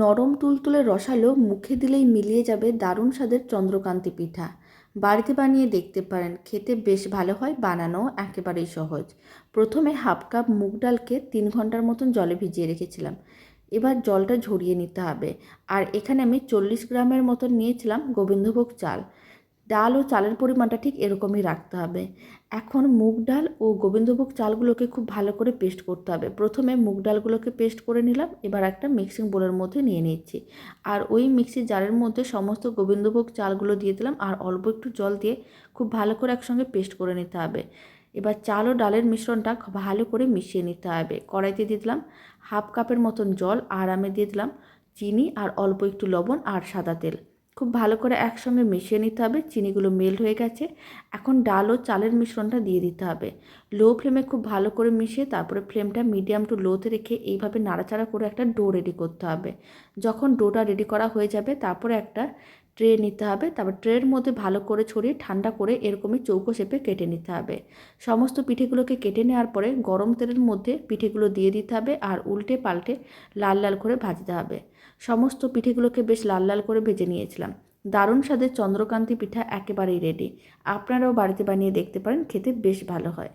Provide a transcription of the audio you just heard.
নরম তুলতুলে রসালো, মুখে দিলেই মিলিয়ে যাবে দারুণ স্বাদের চন্দ্রকান্তি পিঠা। বাড়িতে বানিয়ে দেখতে পারেন, খেতে বেশ ভালো হয় বানানো একেবারেই সহজ। প্রথমে হাফ কাপ মুগ ডালকে তিন ঘণ্টার মতন জলে ভিজিয়ে রেখেছিলাম। এবার জলটা ঝরিয়ে নিতে হবে। আর এখানে আমি চল্লিশ গ্রামের মতন নিয়েছিলাম গোবিন্দভোগ চাল। ডাল ও চালের পরিমাণটা ঠিক এরকমই রাখতে হবে। এখন মুগ ডাল ও গোবিন্দভোগ চালগুলোকে খুব ভালো করে পেস্ট করতে হবে। প্রথমে মুগ ডালগুলোকে পেস্ট করে নিলাম, এবার একটা মিক্সিং বোলের মধ্যে নিয়ে নিচ্ছি। আর ওই মিক্সি জারের মধ্যে সমস্ত গোবিন্দভোগ চালগুলো দিয়ে দিলাম, আর অল্প একটু জল দিয়ে খুব ভালো করে একসঙ্গে পেস্ট করে নিতে হবে। এবার চাল ও ডালের মিশ্রণটা ভালো করে মিশিয়ে নিতে হবে। কড়াইতে দিয়ে দিলাম হাফ কাপের মতন জল, আর আমি দিয়ে দিলাম চিনি, আর অল্প একটু লবণ আর সাদা তেল। খুব ভালো করে একসঙ্গে মিশিয়ে নিতে হবে। চিনিগুলো মেল্ট হয়ে গেছে। এখন ডাল ও চালের মিশ্রণটা দিয়ে দিতে হবে। লো ফ্লেমে খুব ভালো করে মিশিয়ে তারপরে ফ্লেমটা মিডিয়াম টু লোতে রেখে এইভাবে নাড়াচাড়া করে একটা ডো রেডি করতে হবে। যখন ডোটা রেডি করা হয়ে যাবে, তারপরে একটা ট্রে নিতে হবে। তারপর ট্রের মধ্যে ভালো করে ছড়িয়ে ঠান্ডা করে এরকমই চৌকো শেপে কেটে নিতে হবে। সমস্ত পিঠেগুলোকে কেটে নেওয়ার পরে গরম তেলের মধ্যে পিঠেগুলো দিয়ে দিতে হবে আর উল্টে পাল্টে লাল লাল করে ভাজতে হবে। সমস্ত পিঠেগুলোকে বেশ লাল লাল করে ভেজে নিয়েছিলাম। দারুণ স্বাদের চন্দ্রকান্তি পিঠা একেবারেই রেডি আপনারাও বাড়িতে বানিয়ে দেখতে পারেন, খেতে বেশ ভালো হয়।